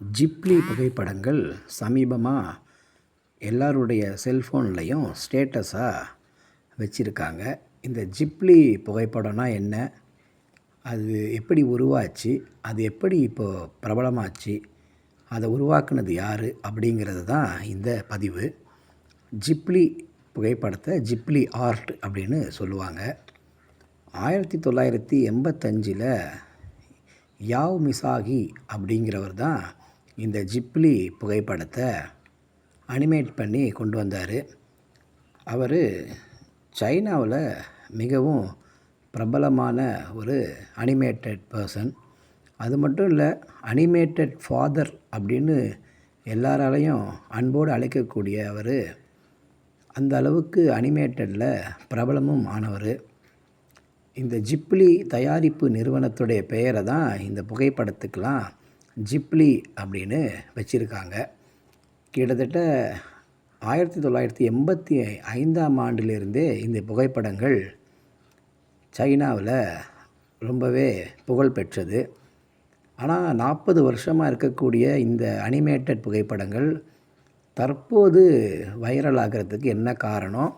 Ghibli புகைப்படங்கள் சமீபமாக எல்லாருடைய செல்ஃபோன்லேயும் ஸ்டேட்டஸாக வச்சுருக்காங்க. இந்த ஜிப்லி புகைப்படம்னா என்ன? அது எப்படி உருவாச்சு? அது எப்படி இப்போது பிரபலமாச்சு? அதை உருவாக்குனது யார்? அப்படிங்கிறது தான் இந்த பதிவு. ஜிப்லி புகைப்படத்தை ஜிப்லி ஆர்ட் அப்படின்னு சொல்லுவாங்க. ஆயிரத்தி தொள்ளாயிரத்தி எண்பத்தஞ்சில் யாவ் மிசாகி அப்படிங்கிறவர் தான் இந்த ஜிப்லி புகைப்படத்தை அனிமேட் பண்ணி கொண்டு வந்தார். அவர் சைனாவில் மிகவும் பிரபலமான ஒரு அனிமேட்டட் பர்சன் அது மட்டும் இல்லை அனிமேட்டட் ஃபாதர் அப்படின்னு எல்லாராலையும் அன்போடு அழைக்கக்கூடிய அவர். அந்த அளவுக்கு அனிமேட்டடில் பிரபலமும் ஆனவர். இந்த ஜிப்லி தயாரிப்பு நிறுவனத்துடைய பெயரை தான் இந்த புகைப்படத்துக்கெலாம் ஜிப்லி அப்படின்னு வச்சுருக்காங்க. கிட்டத்தட்ட ஆயிரத்தி தொள்ளாயிரத்தி எண்பத்தி ஐந்தாம் ஆண்டிலிருந்தே இந்த புகைப்படங்கள் சைனாவில் ரொம்பவே புகழ் பெற்றது. ஆனால் நாற்பது வருஷமாக இருக்கக்கூடிய இந்த அனிமேட்டட் புகைப்படங்கள் தற்போது வைரல் ஆகிறதுக்கு என்ன காரணம்?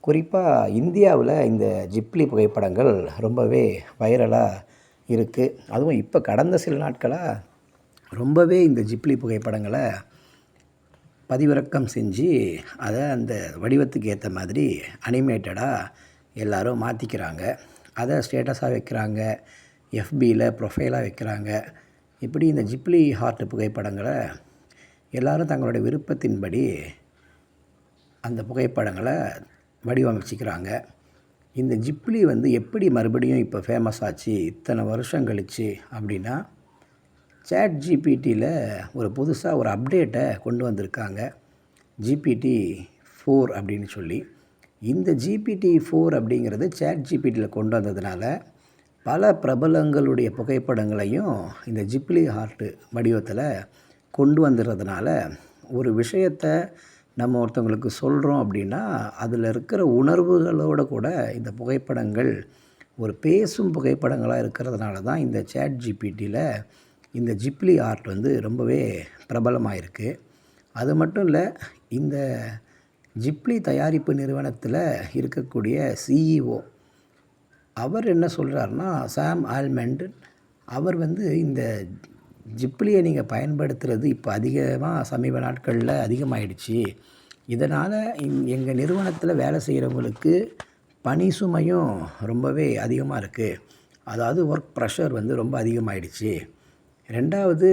குறிப்பாக இந்தியாவில் இந்த ஜிப்லி புகைப்படங்கள் ரொம்பவே வைரலாக இருக்குது அதுவும் இப்போ கடந்த சில நாட்களாக ரொம்பவே இந்த ஜிப்லி புகைப்படங்களை பதிவிறக்கம் செஞ்சு அதை அந்த வடிவத்துக்கு ஏற்ற மாதிரி அனிமேட்டடாக எல்லோரும் மாற்றிக்கிறாங்க அதை ஸ்டேட்டஸாக வைக்கிறாங்க. எஃபியில் ப்ரொஃபைலாக வைக்கிறாங்க. இப்படி இந்த ஜிப்லி ஹார்ட் புகைப்படங்களை எல்லோரும் தங்களுடைய விருப்பத்தின்படி அந்த புகைப்படங்களை வடிவமைச்சிக்கிறாங்க. இந்த ஜிப்லி வந்து எப்படி மறுபடியும் இப்போ ஃபேமஸ் ஆச்சு இத்தனை வருஷம் கழிச்சு அப்படின்னா சேட் ஜிபிடியில் ஒரு புதுசாக ஒரு அப்டேட்டை கொண்டு வந்திருக்காங்க. ஜிபிடி ஃபோர் அப்படின்னு சொல்லி. இந்த ஜிபிடி ஃபோர் அப்படிங்கிறது சேட் ஜிபிடியில் கொண்டு வந்ததுனால பல பிரபலங்களுடைய புகைப்படங்களையும் இந்த ஜிப்லி ஹார்ட்டு வடிவத்தில் கொண்டு வந்துடுறதுனால ஒரு விஷயத்தை நம்ம ஒருத்தவங்களுக்கு சொல்கிறோம் அப்படின்னா அதில் இருக்கிற உணர்வுகளோடு கூட இந்த புகைப்படங்கள் ஒரு பேசும் புகைப்படங்களாக இருக்கிறதுனால தான் இந்த சேட் ஜிபிடியில் இந்த ஜிப்லி ஆர்ட் வந்து ரொம்பவே பிரபலமாக இருக்குது அது மட்டும் இல்லை இந்த ஜிப்லி தயாரிப்பு நிறுவனத்தில் இருக்கக்கூடிய சிஇஓ அவர் என்ன சொல்கிறாருன்னா சாம் ஆல்மெண்ட் அவர் வந்து இந்த ஜிப்லியை நீங்கள் பயன்படுத்துகிறது இப்போ அதிகமாக சமீப நாட்களில் அதிகமாகிடுச்சு இதனால் எங்கள் நிறுவனத்தில் வேலை செய்கிறவங்களுக்கு பணி சுமையும் ரொம்பவே அதிகமாக இருக்குது அதாவது ஒர்க் ப்ரெஷர் வந்து ரொம்ப அதிகமாகிடுச்சு ரெண்டாவது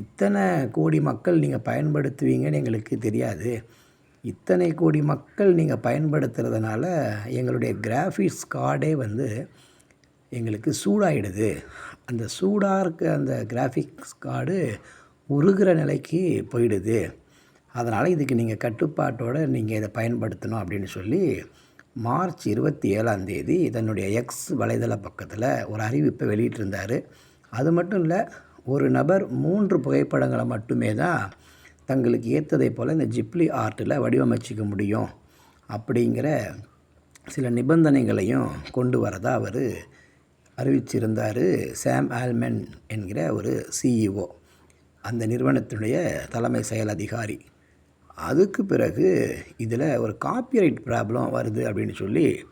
இத்தனை கோடி மக்கள் நீங்கள் பயன்படுத்துவீங்கன்னு எங்களுக்கு தெரியாது. இத்தனை கோடி மக்கள் நீங்கள் பயன்படுத்துகிறதுனால எங்களுடைய கிராஃபிக்ஸ் கார்டே வந்து எங்களுக்கு சூடாகிடுது அந்த சூடாக இருக்க அந்த கிராஃபிக்ஸ் கார்டு உருகிற நிலைக்கு போயிடுது. அதனால் இதுக்கு நீங்கள் கட்டுப்பாட்டோடு நீங்கள் இதை பயன்படுத்தணும் அப்படின்னு சொல்லி மார்ச் இருபத்தி ஏழாம் தேதி தன்னுடைய எக்ஸ் வலைதள பக்கத்தில் ஒரு அறிவிப்பை வெளியிட்டிருந்தார். மட்டும் இல்லை ஒரு நபர் மூன்று புகைப்படங்களை மட்டுமே தான் தங்களுக்கு ஏற்றதை போல் இந்த ஜிப்லி ஆர்ட்டில் வடிவமைச்சிக்க முடியும் அப்படிங்கிற சில நிபந்தனைகளையும் கொண்டு வரதா அவர் அறிவிச்சிருந்தார் சாம் ஆல்மென் என்கிற ஒரு சிஇஓ அந்த நிறுவனத்தினுடைய தலைமை செயல் அதிகாரி. அதுக்கு பிறகு இதில் ஒரு காப்பிரைட் ப்ராப்ளம் வருது அப்படின்னு சொல்லி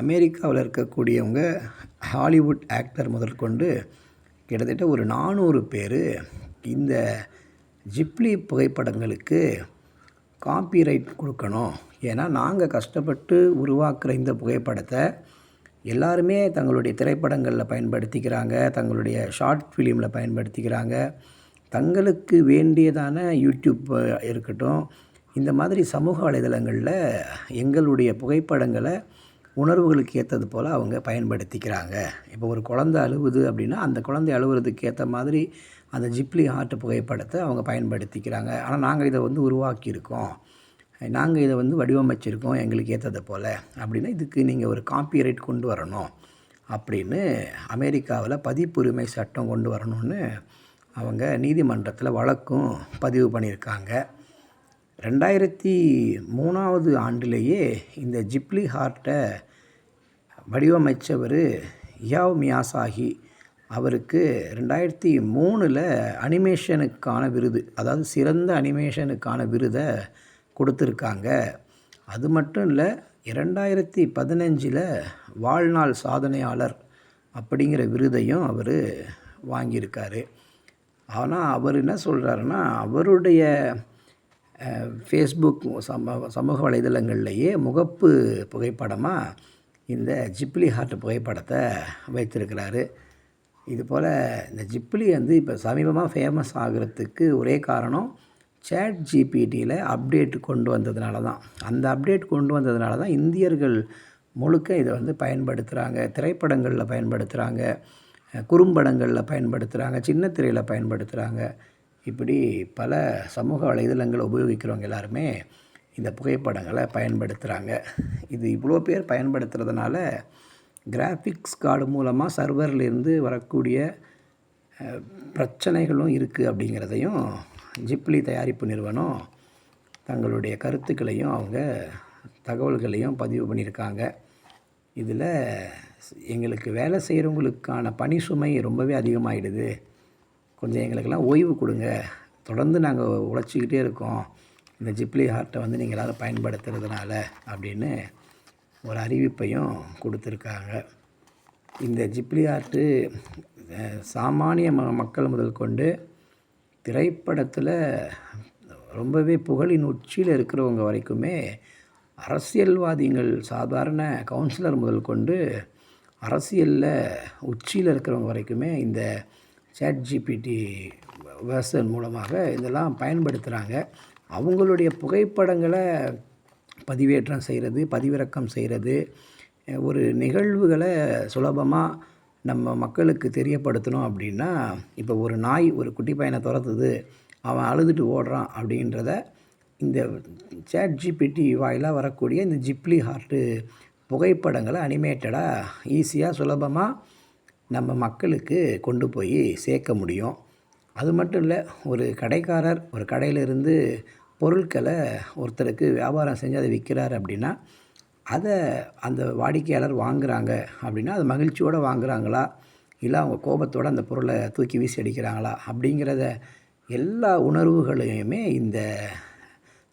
அமெரிக்காவில் இருக்கக்கூடியவங்க ஹாலிவுட் ஆக்டர் முதற்கொண்டு கிட்டத்தட்ட ஒரு நானூறு பேர் இந்த ஜிப்லி புகைப்படங்களுக்கு காப்பிரைட் கொடுக்கணும். ஏன்னா நாங்கள் கஷ்டப்பட்டு உருவாக்குற இந்த புகைப்படத்தை எல்லாருமே தங்களுடைய திரைப்படங்களில் பயன்படுத்திக்கிறாங்க தங்களுடைய ஷார்ட் ஃபிலிமில் பயன்படுத்திக்கிறாங்க. தங்களுக்கு வேண்டியதான யூடியூப் இருக்கட்டும் இந்த மாதிரி சமூக வலைதளங்களில் எங்களுடைய புகைப்படங்களை உணர்வுகளுக்கு ஏற்றது போல் அவங்க பயன்படுத்திக்கிறாங்க. இப்போ ஒரு குழந்த அழுவுது அப்படின்னா அந்த குழந்தை அழுவுறதுக்கு ஏற்ற மாதிரி அந்த ஜிப்லி ஹார்ட் புகைப்படத்தை அவங்க பயன்படுத்திக்கிறாங்க. ஆனால் நாங்கள் இதை வந்து உருவாக்கியிருக்கோம். நாங்கள் இதை வந்து வடிவமைச்சிருக்கோம் எங்களுக்கு ஏற்றது போல். அப்படின்னா இதுக்கு நீங்கள் ஒரு காப்பிரைட் கொண்டு வரணும் அப்படின்னு அமெரிக்காவில் பதிப்புரிமை சட்டம் கொண்டு வரணும்னு அவங்க நீதிமன்றத்தில் வழக்கும் பதிவு பண்ணியிருக்காங்க. ரெண்டாயிரத்தி மூணாவது ஆண்டிலேயே இந்த ஜிப்லி ஹார்ட்டை வடிவமைச்சவர் யாவ் மியாசாகி அவருக்கு ரெண்டாயிரத்தி மூணில் அனிமேஷனுக்கான விருது அதாவது சிறந்த அனிமேஷனுக்கான விருதை கொடுத்துருக்காங்க. அது மட்டும் இல்லை இரண்டாயிரத்தி பதினஞ்சில் வாழ்நாள் சாதனையாளர் அப்படிங்கிற விருதையும் அவர் வாங்கியிருக்காரு. ஆனால் அவர் என்ன சொல்கிறாருன்னா அவருடைய ஃபேஸ்புக் சமூக சமூக வலைதளங்கள்லேயே முகப்பு புகைப்படமாக இந்த ஜிப்லி ஹார்ட் புகைப்படத்தை வைத்திருக்கிறாரு. இது போல் இந்த ஜிப்லி வந்து இப்போ சமீபமாக ஃபேமஸ் ஆகிறதுக்கு ஒரே காரணம் சேட் ஜிபிடியில் அப்டேட் கொண்டு வந்ததுனால தான். அந்த அப்டேட் கொண்டு வந்ததுனால தான் இந்தியர்கள் முழுக்க இதை வந்து பயன்படுத்துகிறாங்க திரைப்படங்களில் பயன்படுத்துகிறாங்க குறும்படங்களில் பயன்படுத்துகிறாங்க சின்ன திரையில் பயன்படுத்துகிறாங்க இப்படி பல சமூக வலைதளங்களை உபயோகிக்கிறவங்க எல்லாருமே இந்த புகைப்படங்களை பயன்படுத்துகிறாங்க இது இவ்வளோ பேர் பயன்படுத்துகிறதுனால கிராஃபிக்ஸ் கார்டு மூலமாக சர்வர்லேருந்து வரக்கூடிய பிரச்சனைகளும் இருக்குது அப்படிங்கிறதையும் ஜிப்லி தயாரிப்பு நிறுவனம் தங்களுடைய கருத்துக்களையும் அவங்க தகவல்களையும் பதிவு பண்ணியிருக்காங்க. இதில் எங்களுக்கு வேலை செய்கிறவங்களுக்கான பணி சுமை ரொம்பவே அதிகமாகிடுது கொஞ்சம் எங்களுக்கெல்லாம் ஓய்வு கொடுங்க. தொடர்ந்து நாங்கள் உழைச்சிக்கிட்டே இருக்கோம். இந்த ஜிப்லி ஹார்ட்டை வந்து நீங்கள் எல்லோரும் பயன்படுத்துறதுனால அப்படின்னு ஒரு அறிவிப்பையும் கொடுத்துருக்காங்க. இந்த ஜிப்லி ஆர்ட்டு சாமானிய ம மக்கள் முதல் கொண்டு திரைப்படத்தில் ரொம்பவே புகழின் உச்சியில் இருக்கிறவங்க வரைக்குமே அரசியல்வாதிகள் சாதாரண கவுன்சிலர் முதல் கொண்டு அரசியலில் உச்சியில் இருக்கிறவங்க வரைக்குமே இந்த சேட் ஜிபிடி வேர்சன் மூலமாக இதெல்லாம் பயன்படுத்துகிறாங்க அவங்களுடைய புகைப்படங்களை பதிவேற்றம் செய்கிறது பதிவிறக்கம் செய்கிறது. ஒரு நிகழ்வுகளை சுலபமாக நம்ம மக்களுக்கு தெரியப்படுத்தணும் அப்படின்னா இப்போ ஒரு நாய் ஒரு குட்டி பையனை துரத்துது அவன் அழுதுட்டு ஓடுறான் அப்படின்றத இந்த சேட் ஜிபிடி வாயிலாக வரக்கூடிய இந்த ஜிப்லி ஹார்ட்டு புகைப்படங்களை அனிமேட்டடாக ஈஸியாக சுலபமாக நம்ம மக்களுக்கு கொண்டு போய் சேர்க்க முடியும். அது மட்டும் இல்லை ஒரு கடைக்காரர் ஒரு கடையிலிருந்து பொருட்களை ஒருத்தருக்கு வியாபாரம் செஞ்சு அதை விற்கிறார் அப்படின்னா அதை அந்த வாடிக்கையாளர் வாங்குகிறாங்க அப்படின்னா அது மகிழ்ச்சியோடு வாங்குறாங்களா? இல்லை அவங்க கோபத்தோடு அந்த பொருளை தூக்கி வீசி அடிக்கிறாங்களா? அப்படிங்கிறத எல்லா உணர்வுகளையுமே இந்த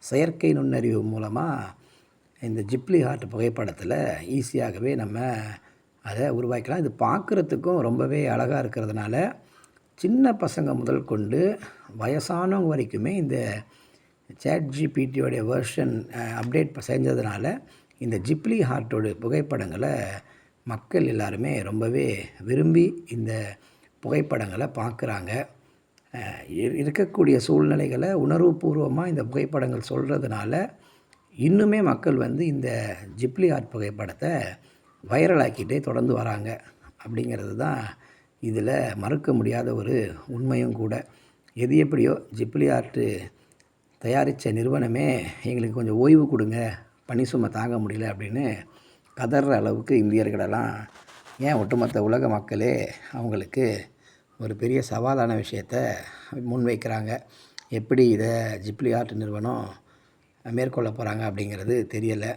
செயற்கை நுண்ணறிவு மூலமாக இந்த ஜிப்லி ஹார்ட் புகைப்படத்தில் ஈஸியாகவே நம்ம அதை உருவாக்கலாம். இது பார்க்குறதுக்கும் ரொம்பவே அழகாக இருக்கிறதுனால சின்ன பசங்க முதல் கொண்டு வயசானவங்க வரைக்குமே இந்த சேட் ஜிபிடியோடைய வெர்ஷன் அப்டேட் செஞ்சதுனால இந்த ஜிப்லி ஹார்ட்டோட புகைப்படங்களை மக்கள் எல்லாருமே ரொம்பவே விரும்பி இந்த புகைப்படங்களை பார்க்குறாங்க. இரு- இருக்கக்கூடிய சூழ்நிலைகளை உணர்வுபூர்வமாக இந்த புகைப்படங்கள் சொல்கிறதுனால இன்னுமே மக்கள் வந்து இந்த ஜிப்லி ஆர்ட் புகைப்படத்தை வைரலாக்கிட்டே தொடர்ந்து வராங்க அப்படிங்கிறது தான் இதில் மறுக்க முடியாத ஒரு உண்மையும் கூட. எது எப்படியோ ஜிப்ளி ஆர்ட்டு தயாரித்த நிறுவனமே எங்களுக்கு கொஞ்சம் ஓய்வு கொடுங்க பணி சுமை தாங்க முடியல அப்படின்னு கதற அளவுக்கு இந்தியர்களெல்லாம் ஏன் ஒட்டுமொத்த உலக மக்களே அவங்களுக்கு ஒரு பெரிய சவாலான விஷயத்த முன்வைக்கிறாங்க. எப்படி இதை ஜிப்ளி ஆர்ட் நிறுவனம் மேற்கொள்ள போகிறாங்க அப்படிங்கிறது தெரியலை.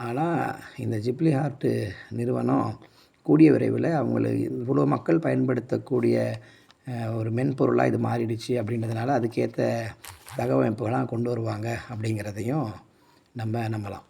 ஆனால் இந்த ஜிப்லி ஆர்ட் நிறுவனம் கூடிய விரைவில் அவங்கள இவ்வளோ மக்கள் பயன்படுத்தக்கூடிய ஒரு மென்பொருளாக இது மாறிடுச்சு அப்படின்றதுனால அதுக்கேற்ற தகவமைப்புகளாக கொண்டு வருவாங்க அப்படிங்கிறதையும் நம்ம நம்பலாம்.